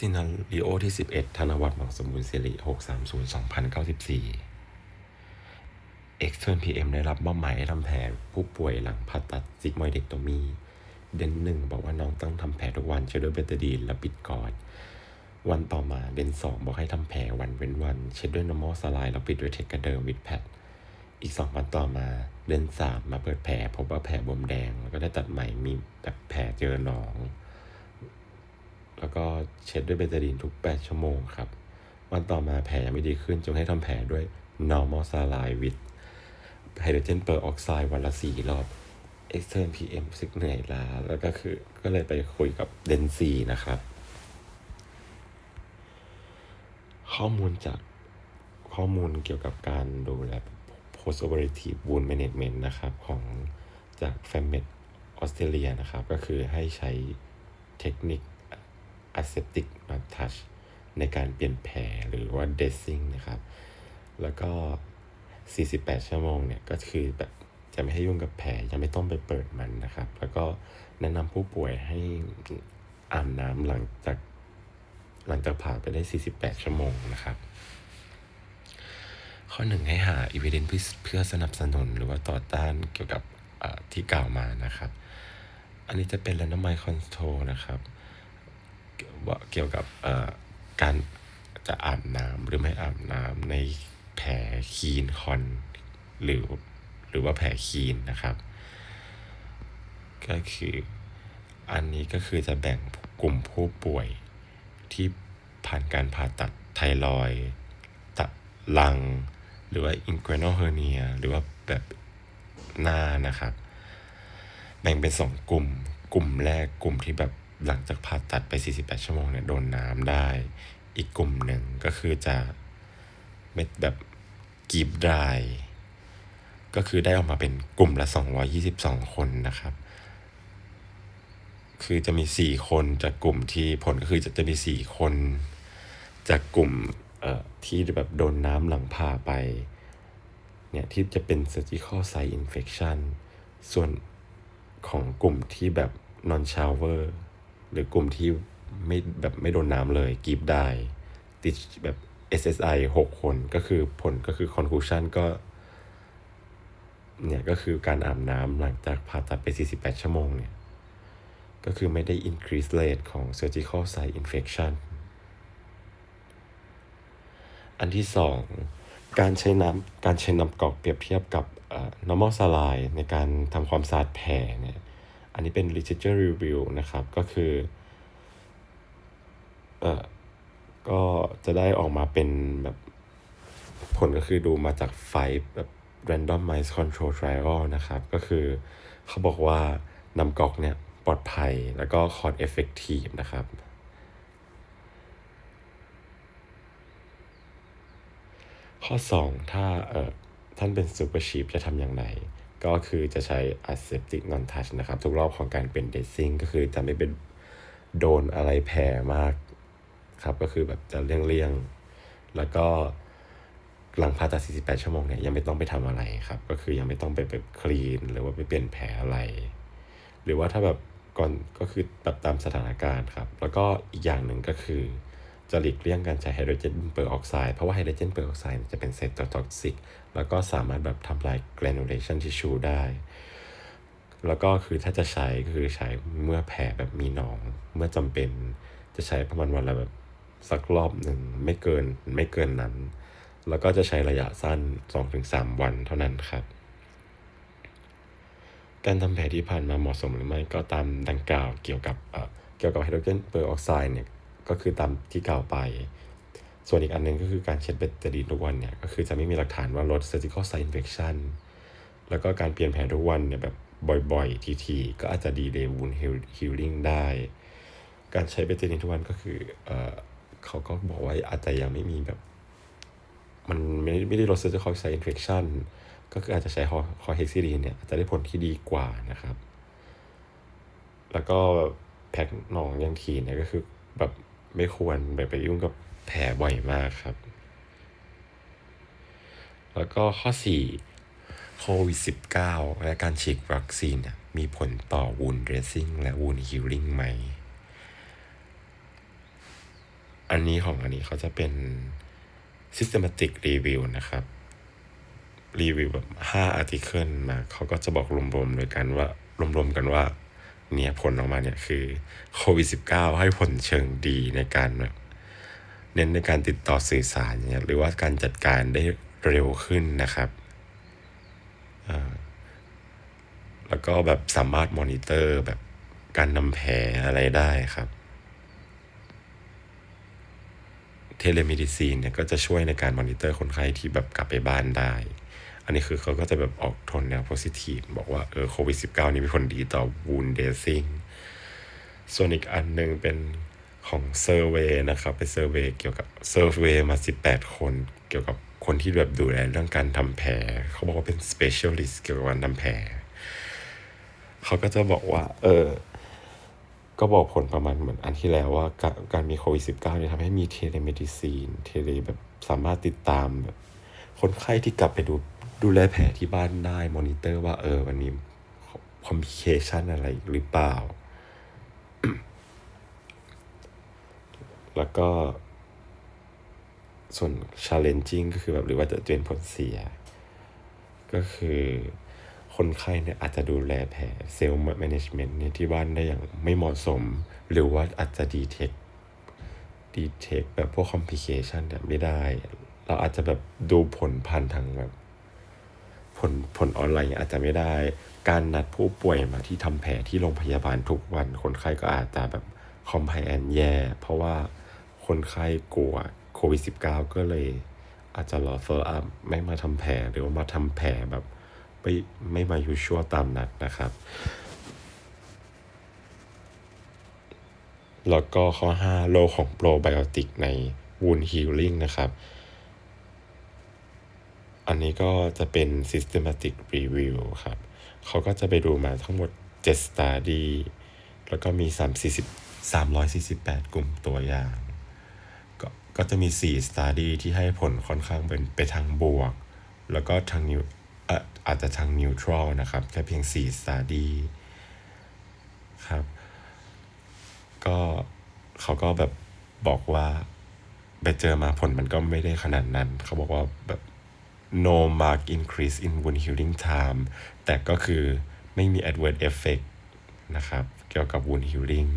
ซีนารีโอที่ 11 ธนวัฒน์หวังสมบูรณ์สิริ630 2094 Extern PM ได้รับมอบหมายให้ทำแผลผู้ป่วยหลังผ่าตัดซิกมอยเด็กโตมี เดนหนึ่งบอกว่าน้องต้องทำแผลทุกวันเช็ดด้วยเบตาดีนและปิดกอด วันต่อมาเดนสองบอกให้ทำแผลวันเว้นวัน เช็ดด้วยนอร์มอลสไลด์แล้วปิดด้วยเทคกระเดิมวิดแพดอีกสองวันต่อมาเดือนสามมาเปิดแผลพบว่าแผลบวมแดงแล้วก็ได้ตัดใหม่มีแบบแผลเจอหนอง แล้วก็เช็ดด้วยเบตาดีนทุก 8 ชั่วโมงครับ วันต่อมาแผลยังไม่ดีขึ้นจึงให้ทำแผลด้วย normal saline with hydrogen peroxide วันละสี่รอบ extern PM สึกเหนื่อยล้าแล้วก็คือก็เลยไปคุยกับเดนซีนะครับ ข้อมูลจากข้อมูลเกี่ยวกับการดูแล post operative wound management นะครับ ของจาก f a m e d ออสเตรเลียนะครับ ก็คือให้ใช้เทคนิค aseptic not touch ในการเปลี่ยนแผลหรือว่า dressing นะครับ แล้วก็ 48 ชั่วโมงเนี่ย ก็คือแบบจะไม่ให้ยุ่งกับแผลยังไม่ต้องไปเปิดมันนะครับ แล้วก็แนะนำผู้ป่วยให้อาบน้ำหลังจากหลังจากผ่าไปได้ 48 ชั่วโมงนะครับ ข้อหนึ่งให้หา evidence เพื่อสนับสนุนหรือว่าต่อต้านเกี่ยวกับที่กล่าวมานะครับ อันนี้จะเป็น randomized control นะครับ ว่าเกี่ยวกับการจะอาบน้ำหรือไม่อาบน้ำในแผลคีนคอนหรือหรือว่าแผลคีนนะครับ ก็คืออันนี้ก็คือจะแบ่งกลุ่มผู้ป่วยที่ผ่านการผ่าตัดไทรอยตัดลัง หรือว่า inguinal hernia หรือว่าแบบหน้านะครับ แบ่งเป็นสองกลุ่ม กลุ่มแรกกลุ่มที่แบบ หลังจากผ่าตัดไป 48 ชั่วโมงเนี่ยโดนน้ำได้ อีกกลุ่มหนึ่งก็คือจะเม็ดแบบกีบดายก็คือได้ออกมาเป็นกลุ่มละ 222 คนนะครับ คือจะมี 4 คนจากกลุ่มที่ผลก็คือจะจะมี 4 คน จากกลุ่มเอ่อที่แบบโดนน้ำหลังผ่าไปเนี่ยที่จะเป็น surgical site infection ส่วนของกลุ่มที่แบบ non shower หรือกลุ่มที่ไม่แบบไม่โดนน้ำเลยกีบได้ ติดแบบ SSI 6 คนก็คือผลก็คือ conclusion ก็เนี่ยก็คือการอาบน้ำหลังจากผ่าตัดไป 48 ชั่วโมงเนี่ย ก็คือไม่ได้ increase rate ของ surgical site infection อันที่สองการใช้น้ำการใช้น้ำกรอกเปรียบเทียบกับ normal saline ในการทำความสะอาดแผลเนี่ย อันนี้เป็น literature review นะครับ ก็คือเอ่อก็จะได้ออกมาเป็นแบบผลก็คือดูมาจากไฟแบบ randomized control trial นะครับ ก็คือเขาบอกว่าน้ำกอกเนี่ยปลอดภัยแล้วก็ cost effective นะครับ ข้อ 2 ถ้าเอ่อท่านเป็นซูเปอร์ชีพจะทำอย่างไร ก็คือจะใช้ aseptic non touch นะครับ ทุกรอบของการเป็น dressing ก็คือจะไม่เป็นโดนอะไรแผลมากครับ ก็คือแบบจะเลี่ยงๆ แล้วก็หลังผ่าตัด 48 ชั่วโมงเนี่ยยังไม่ต้องไปทำอะไรครับ ก็คือยังไม่ต้องไปแบบคลีน หรือว่าไปเปลี่ยนแผลอะไร หรือว่าถ้าแบบก่อนก็คือแบบตามสถานการณ์ครับ แล้วก็อีกอย่างหนึ่งก็คือ จะหลีกเลี่ยงการใช้ไฮโดรเจนเปอร์ออกไซด์เพราะว่าไฮโดรเจนเปอร์ออกไซด์จะเป็นเซตท็อกซิกแล้วก็สามารถแบบทำลาย granulation tissue ได้ แล้วก็คือถ้าจะใช้ก็คือใช้เมื่อแผลแบบมีหนอง เมื่อจำเป็นจะใช้ประมาณวันละแบบสักรอบหนึ่งไม่เกินไม่เกินนั้น แล้วก็จะใช้ระยะสั้น 2-3 วันเท่านั้นครับ การทำแผลที่ผ่านมาเหมาะสมหรือไม่ก็ตามดังกล่าวเกี่ยวกับเกี่ยวกับไฮโดรเจนเปอร์ออกไซด์เนี่ย ก็คือตามที่กล่าวไป ส่วนอีกอันนึงก็คือการเช็ดเบตาดีนทุกวันเนี่ย ก็คือจะไม่มีหลักฐานว่าลด surgical site infection แล้วก็การเปลี่ยนแผลทุกวันเนี่ยแบบบ่อยๆ ทีๆ ก็อาจจะดีเลย์ wound healing ได้ การใช้เบตาดีนทุกวันก็คือเออเขาก็บอกว่าอาจจะยังไม่มีแบบ มันไม่ไม่ได้ลด surgical site infection ก็คืออาจจะใช้คอเฮกซิลีนเนี่ยอาจจะได้ผลที่ดีกว่านะครับ แล้วก็แพ็กหนองยังทีเนี่ยก็คือแบบ ไม่ควรไปไปยุ่งกับแผลบ่อยมากครับ แล้วก็ข้อ4โควิด -19 และการฉีดวัคซีนเนี่ยมีผลต่อวูนเดรสซิ่งและวูนฮิลลิ่งไหม อันนี้ของอันนี้เขาจะเป็น systematic review นะครับ รีวิวแบบห้าอาร์ติเคิลมาเขาก็จะบอกรวมๆโดยกันว่ารวมๆกันว่า เนี่ยผลออกมาเนี่ยคือโควิด -19 ให้ผลเชิงดีในการแบบเน้นในการติดต่อสื่อสารเนี่ยหรือว่าการจัดการได้เร็วขึ้นนะครับ แล้วก็แบบสามารถมอนิเตอร์แบบการนำแผลอะไรได้ครับ เทเลมิดิซีนเนี่ยก็จะช่วยในการมอนิเตอร์คนไข้ที่แบบกลับไปบ้านได้ อันนี้คือเขาก็จะแบบออกทนแนวโพซิทีฟบอกว่าเออโควิด -19 นี่มีผลดีต่อวูนเดซิ่งส่วนอีกอันหนึ่งเป็นของเซอร์เวยนะครับ เป็นเซอร์เวยเกี่ยวกับเซอร์เวยมา 18 คนเกี่ยวกับคนที่แบบดูแลเรื่องการทำแผลเขาบอกว่าเป็น specialist เกี่ยวกับการทำแผลเขาก็จะบอกว่า เออ ก็บอกผลประมาณเหมือนอันที่แล้วว่า การมีโควิด -19 เนี่ยทำให้มีเทเลเมดิซีน เทเลแบบสามารถติดตามแบบคนไข้ที่กลับไปดู ดูแลแผลที่บ้านได้มอนิเตอร์ว่าเออมันมีคอมพิเคชันอะไรหรือเปล่า แล้วก็ ส่วน challenging ก็คือแบบหรือว่าจะเป็นผลเสีย ก็คือคนไข้เนี่ยอาจจะดูแลแผลเซลล์แมネจเมนต์เนี่ยที่บ้านได้อย่างไม่เหมาะสม หรือว่าอาจจะดีเทคดีเทคแบบพวกคอมพิเคชันเนี่ยไม่ได้ เราอาจจะแบบดูผลพันทางแบบ ผลผลออนไลน์อาจจะไม่ได้ การนัดผู้ป่วยมาที่ทำแผลที่โรงพยาบาลทุกวันคนไข้ก็อาจจะแบบคอมไพแอนแย่ เพราะว่าคนไข้กลัวโควิด -19 ก็เลยอาจจะรอเฟอร์อัพไม่มาทำแผลหรือว่ามาทำแผลแบบไม่ไม่มาอยู่ชั่วตามนัดนะครับ แล้วก็ข้อ 5 โลของโปรไบโอติกในวูนฮีลิ่งนะครับ อันนี้ก็จะเป็น systematic review ครับ เขาก็จะไปดูมาทั้งหมด 7 study แล้วก็มี 340 348 กลุ่มตัวอย่าง ก็ก็จะมี 4 study ที่ให้ผลค่อนข้างเป็นไปทางบวก แล้วก็ทางนิวอาจจะทางนิวทรัลนะครับ แค่เพียง 4 study ครับ ก็เขาก็แบบบอกว่าไปเจอมาผลมันก็ไม่ได้ขนาดนั้น เขาบอกว่าแบบ no mark increase in wound healing time แต่ก็คือไม่มี adverse effect นะครับ เกี่ยวกับ wound healing